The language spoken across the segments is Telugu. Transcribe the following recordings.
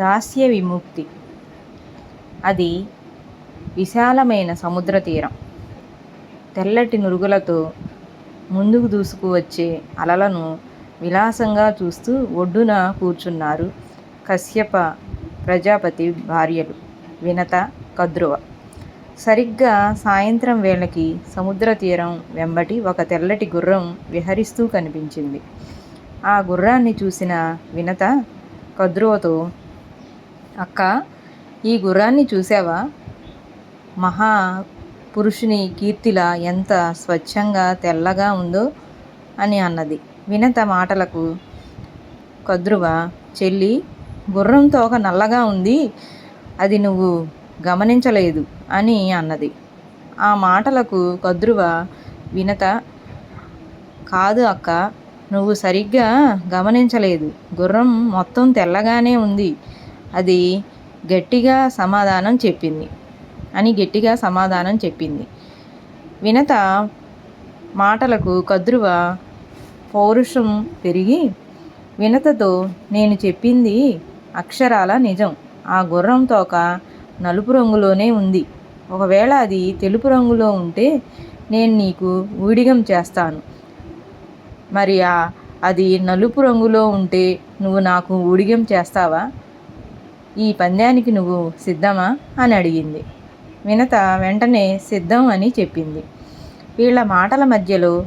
దాస్య విముక్తి. అది విశాలమైన సముద్ర తీరం. తెల్లటి నురుగులతో ముందుకు దూసుకు వచ్చే అలలను విలాసంగా చూస్తూ ఒడ్డున కూర్చున్నారు కశ్యప ప్రజాపతి భార్యలు వినత కద్రువ. సరిగ్గా సాయంత్రం వేళకి సముద్ర తీరం వెంబటి ఒక తెల్లటి గుర్రం విహరిస్తూ కనిపించింది. ఆ గుర్రాన్ని చూసిన వినత కద్రువతో అక్క ఈ గుర్రాన్ని చూసావా మహా పురుషుని కీర్తిలా ఎంత స్వచ్ఛంగా తెల్లగా ఉందో అని అన్నది. వినత మాటలకు కద్రువ చెల్లి గుర్రం తోక నల్లగా ఉంది అది నువ్వు గమనించలేదు అని అన్నది. ఆ మాటలకు కద్రువ వినత కాదు అక్క నువ్వు సరిగ్గా గమనించలేదు. గుర్రం మొత్తం తెల్లగానే ఉంది. అది గట్టిగా సమాధానం చెప్పింది. అని గట్టిగా సమాధానం చెప్పింది. వినత మాటలకు కద్రువ పౌరుషం పెరిగి వినతతో నేను చెప్పింది అక్షరాల నిజం. ఆ గుర్రం తోక నలుపు రంగులోనే ఉంది. ఒకవేళ అది తెలుపు రంగులో ఉంటే నేను నీకు ఊడిగం చేస్తాను. మరి అది నలుపు రంగులో ఉంటే నువ్వు నాకు ఊడిగం చేస్తావా? ఈ పందానికి నువ్వు సిద్ధమా? అని అడిగింది. వినత వెంటనే సిద్ధం అని చెప్పింది. వీళ్ళ మాటల మధ్యలో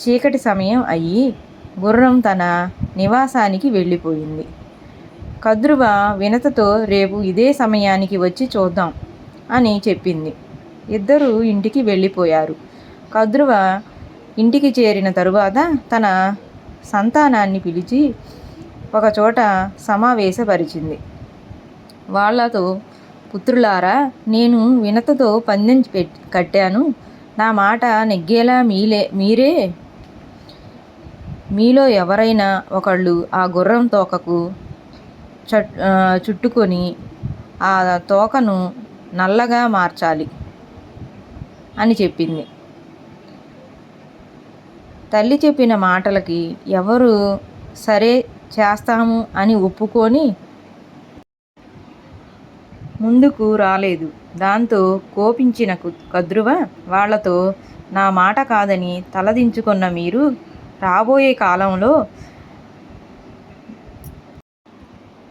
చీకటి సమయం అయ్యి గుర్రం తన నివాసానికి వెళ్ళిపోయింది. కద్రువ వినతతో రేపు ఇదే సమయానికి వచ్చి చూద్దాం అని చెప్పింది. ఇద్దరూ ఇంటికి వెళ్ళిపోయారు. కద్రువ ఇంటికి చేరిన తరువాత తన సంతానాన్ని పిలిచి ఒకచోట సమావేశపరిచింది. వాళ్ళతో పుత్రులారా నేను వినతతో పందెం పెట్ కట్టాను. నా మాట నెగ్గేలా మీలే మీరే. మీలో ఎవరైనా ఒకళ్ళు ఆ గుర్రం తోకకు చుట్టుకొని ఆ తోకను నల్లగా మార్చాలి అని చెప్పింది. తల్లి చెప్పిన మాటలకి ఎవరు సరే చేస్తాము అని ఒప్పుకొని ముందుకు రాలేదు. దాంతో కోపించిన కు- కద్రువ వాళ్ళతో నా మాట కాదని తలదించుకున్న మీరు రాబోయే కాలంలో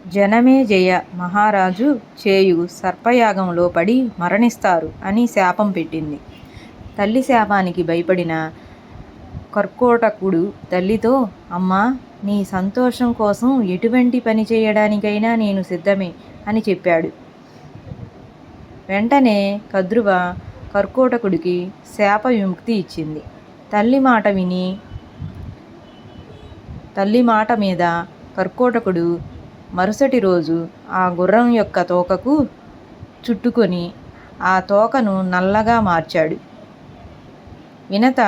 జనమే జయ మహారాజు చేయు సర్పయాగంలో పడి మరణిస్తారు అని శాపం పెట్టింది. తల్లి శాపానికి భయపడిన కర్కోటకుడు తల్లితో అమ్మా నీ సంతోషం కోసం ఎటువంటి పని చేయడానికైనా నేను సిద్ధమే అని చెప్పాడు. వెంటనే కద్రువ కర్కోటకుడికి శాప విముక్తి ఇచ్చింది. తల్లి మాట విని తల్లి మాట మీద కర్కోటకుడు మరుసటి రోజు ఆ గుర్రం యొక్క తోకకు చుట్టుకొని ఆ తోకను నల్లగా మార్చాడు. వినత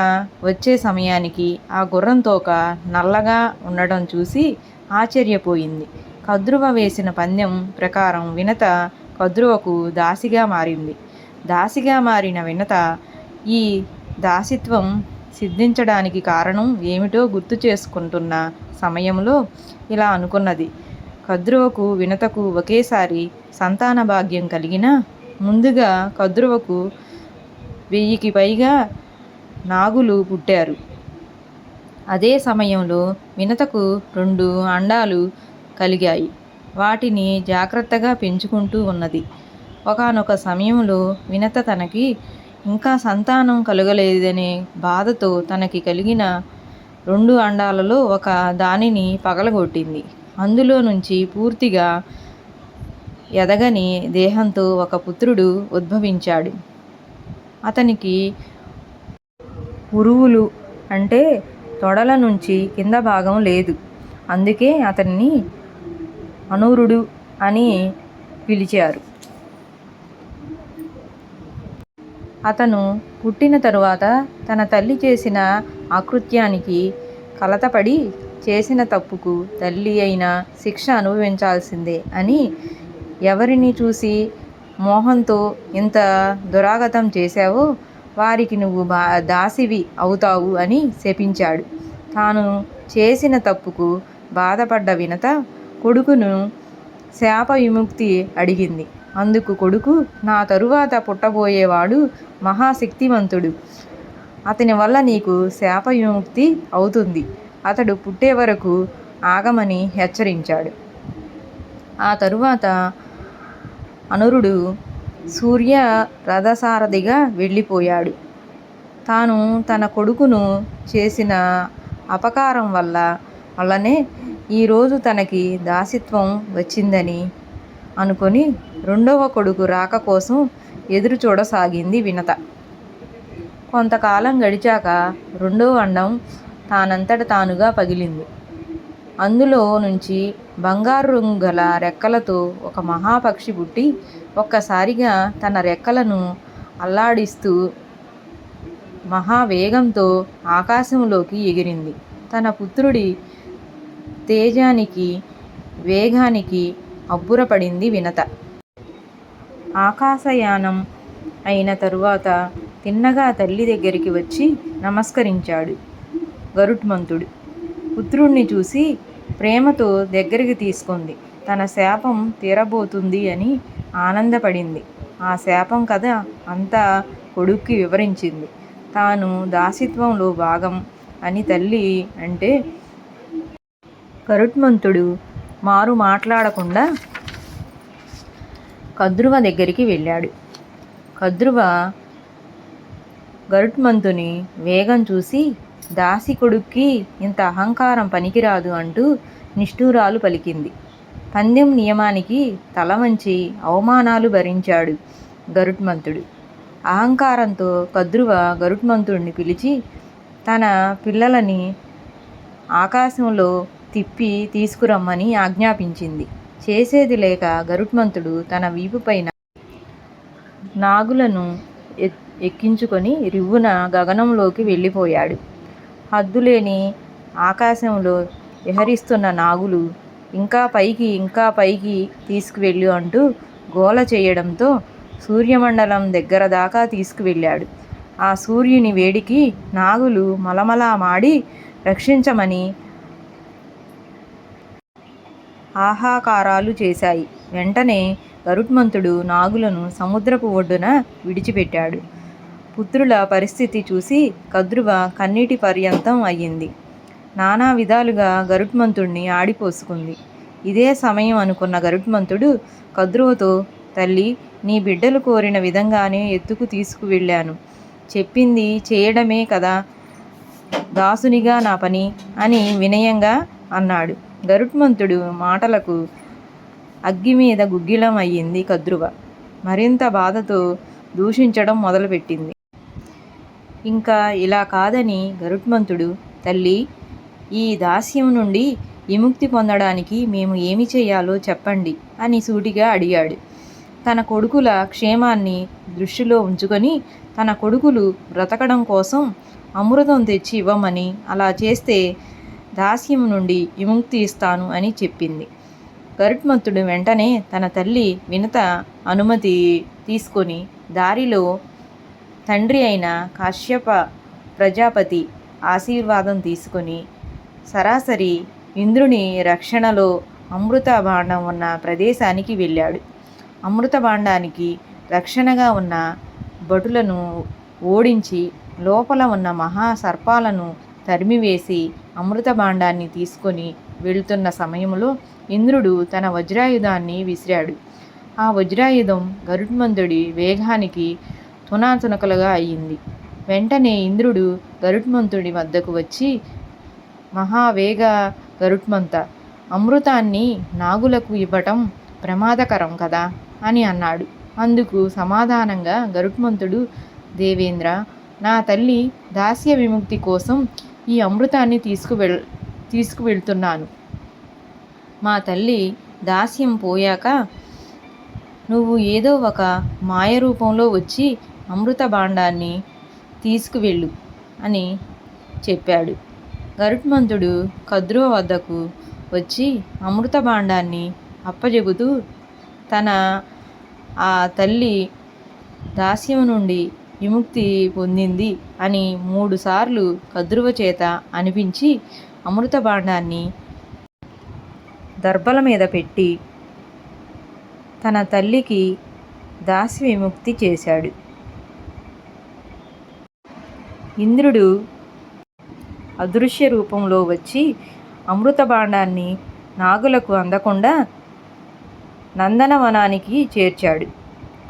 వచ్చే సమయానికి ఆ గుర్రం తోక నల్లగా ఉండడం చూసి ఆశ్చర్యపోయింది. కద్రువ వేసిన పందెం ప్రకారం వినత కద్రువకు దాసిగా మారింది. దాసిగా మారిన వినత ఈ దాసిత్వం సిద్ధించడానికి కారణం ఏమిటో గుర్తు చేసుకుంటున్న సమయంలో ఇలా అనుకున్నది. కద్రువకు వినతకు ఒకేసారి సంతాన భాగ్యం కలిగిన ముందుగా కద్రువకు వెయ్యికి పైగా నాగులు పుట్టారు. అదే సమయంలో వినతకు రెండు అండాలు కలిగాయి. వాటిని జాగ్రత్తగా పెంచుకుంటూ ఉన్నది. ఒకానొక సమయంలో వినత తనకి ఇంకా సంతానం కలగలేదనే బాధతో తనకి కలిగిన రెండు అండాలలో ఒక దానిని పగలగొట్టింది. అందులో నుంచి పూర్తిగా ఎదగని దేహంతో ఒక పుత్రుడు ఉద్భవించాడు. అతనికి ఉరువులు అంటే తొడల నుంచి కింద భాగం లేదు. అందుకే అతన్ని అనూరుడు అని పిలిచారు. అతను పుట్టిన తరువాత తన తల్లి చేసిన ఆకృత్యానికి కలతపడి చేసిన తప్పుకు తల్లి అయిన శిక్ష అనుభవించాల్సిందే అని ఎవరిని చూసి మోహంతో ఇంత దురాగతం చేశావో వారికి నువ్వు బా దాసివి అవుతావు అని శపించాడు. తాను చేసిన తప్పుకు బాధపడ్డ వినత కొడుకును శాప విముక్తి అడిగింది. అందుకు కొడుకు నా తరువాత పుట్టబోయేవాడు మహాశక్తివంతుడు అతని వల్ల నీకు శాప విముక్తి అవుతుంది. అతడు పుట్టే వరకు ఆగమని హెచ్చరించాడు. ఆ తరువాత అనురుడు సూర్య రథసారథిగా వెళ్ళిపోయాడు. తాను తన కొడుకును చేసిన అపకారం వల్ల వల్లనే ఈరోజు తనకి దాసిత్వం వచ్చిందని అనుకొని రెండవ కొడుకు రాక కోసం ఎదురు చూడసాగింది వినత. కొంతకాలం గడిచాక రెండవ అండం తానంతట తానుగా పగిలింది. అందులో నుంచి బంగారు రంగు గల రెక్కలతో ఒక మహాపక్షి పుట్టి ఒక్కసారిగా తన రెక్కలను అల్లాడిస్తూ మహావేగంతో ఆకాశంలోకి ఎగిరింది. తన పుత్రుడి తేజానికి వేగానికి అబ్బురపడింది వినత. ఆకాశయానం అయిన తరువాత తిన్నగా తల్లి దగ్గరికి వచ్చి నమస్కరించాడు గరుట్మంతుడు పుత్రుణ్ణి చూసి ప్రేమతో దగ్గరికి తీసుకుంది. తన శాపం తీరబోతుంది అని ఆనందపడింది. ఆ శాపం కథ అంతా కొడుక్కి వివరించింది. తాను దాసిత్వంలో భాగం అని తల్లి అంటే గరుత్మంతుడు మారు మాట్లాడకుండా కద్రువ దగ్గరికి వెళ్ళాడు. కద్రువ గరుత్మంతుని వేగం చూసి దాసి కొడుక్కి ఇంత అహంకారం పనికిరాదు అంటూ నిష్ఠూరాలు పలికింది. పందెం నియమానికి తల వంచి అవమానాలు భరించాడు గరుత్మంతుడు అహంకారంతో కద్రువ గరుత్మంతుడిని పిలిచి తన పిల్లలని ఆకాశంలో తిప్పి తీసుకురమ్మని ఆజ్ఞాపించింది. చేసేది లేక గరుత్మంతుడు తన వీపుపైన నాగులను ఎక్కించుకొని రివ్వున గగనంలోకి వెళ్ళిపోయాడు. హద్దులేని ఆకాశంలో విహరిస్తున్న నాగులు ఇంకా పైకి ఇంకా పైకి తీసుకువెళ్ళు అంటూ గోల చేయడంతో సూర్యమండలం దగ్గర దాకా తీసుకువెళ్ళాడు. ఆ సూర్యుని వేడికి నాగులు మలమలా మాడి రక్షించమని ఆహాకారాలు చేశాయి. వెంటనే గరుత్మంతుడు నాగులను సముద్రపు ఒడ్డున విడిచిపెట్టాడు. పుత్రుల పరిస్థితి చూసి కద్రువ కన్నీటి పర్యంతం అయ్యింది. నానా విధాలుగా గరుత్మంతుణ్ణి ఆడిపోసుకుంది. ఇదే సమయం అనుకున్న గరుత్మంతుడు కద్రువతో తల్లి నీ బిడ్డలు కోరిన విధంగానే ఎత్తుకు తీసుకువెళ్ళాను. చెప్పింది చేయడమే కదా దాసునిగా నా పని అని వినయంగా అన్నాడు. గరుత్మంతుడు మాటలకు అగ్గి మీద గుగ్గిలం అయ్యింది కద్రువ. మరింత బాధతో దూషించడం మొదలుపెట్టింది. ఇంకా ఇలా కాదని గరుత్మంతుడు తల్లి ఈ దాస్యం నుండి విముక్తి పొందడానికి మేము ఏమి చేయాలో చెప్పండి అని సూటిగా అడిగాడు. తన కొడుకుల క్షేమాన్ని దృష్టిలో ఉంచుకొని తన కొడుకులు బ్రతకడం కోసం అమృతం తెచ్చి ఇవ్వమని అలా చేస్తే దాస్యం నుండి విముక్తి ఇస్తాను అని చెప్పింది. గరుత్మంతుడు వెంటనే తన తల్లి వినత అనుమతి తీసుకొని దారిలో తండ్రి అయిన కాశ్యప ప్రజాపతి ఆశీర్వాదం తీసుకొని సరాసరి ఇంద్రుని రక్షణలో అమృత భాండం ఉన్న ప్రదేశానికి వెళ్ళాడు. అమృత భాండానికి రక్షణగా ఉన్న భటులను ఓడించి లోపల ఉన్న మహా సర్పాలను తరిమివేసి అమృత భాండాన్ని తీసుకొని వెళ్తున్న సమయంలో ఇంద్రుడు తన వజ్రాయుధాన్ని విసిరాడు. ఆ వజ్రాయుధం గరుడ్మంతుడి వేగానికి తునాతునకలుగా అయ్యింది. వెంటనే ఇంద్రుడు గరుడ్మంతుడి వద్దకు వచ్చి మహావేగ గరుడ్మంత అమృతాన్ని నాగులకు ఇవ్వటం ప్రమాదకరం కదా అని అన్నాడు. అందుకు సమాధానంగా గరుడ్మంతుడు దేవేంద్ర నా తల్లి దాస్య విముక్తి కోసం ఈ అమృతాన్ని తీసుకువెళ్ తీసుకువెళ్తున్నాను. మా తల్లి దాస్యం పోయాక నువ్వు ఏదో ఒక మాయ రూపంలో వచ్చి అమృత భాండాన్ని తీసుకువెళ్ళు అని చెప్పాడు. గరుత్మంతుడు కద్రువ వద్దకు వచ్చి అమృత భాండాన్ని అప్పజెబుతూ తన ఆ తల్లి దాస్యం నుండి విముక్తి పొందింది. అని మూడుసార్లు కద్రువ చేత అనిపించి అమృత భాండాన్ని దర్భల మీద పెట్టి తన తల్లికి దాసి విముక్తి చేశాడు. ఇంద్రుడు అదృశ్య రూపంలో వచ్చి అమృత భాండాన్ని నాగులకు అందకుండా నందనవనానికి చేర్చాడు.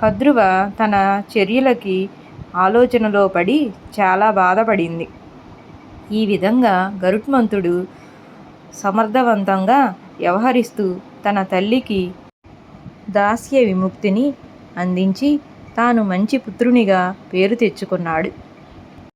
కద్రువ తన చర్యలకి ఆలోచనలో పడి చాలా బాధపడింది. ఈ విధంగా గరుత్మంతుడు సమర్థవంతంగా వ్యవహరిస్తూ తన తల్లికి దాస్య విముక్తిని అందించి తాను మంచి పుత్రునిగా పేరు తెచ్చుకున్నాడు.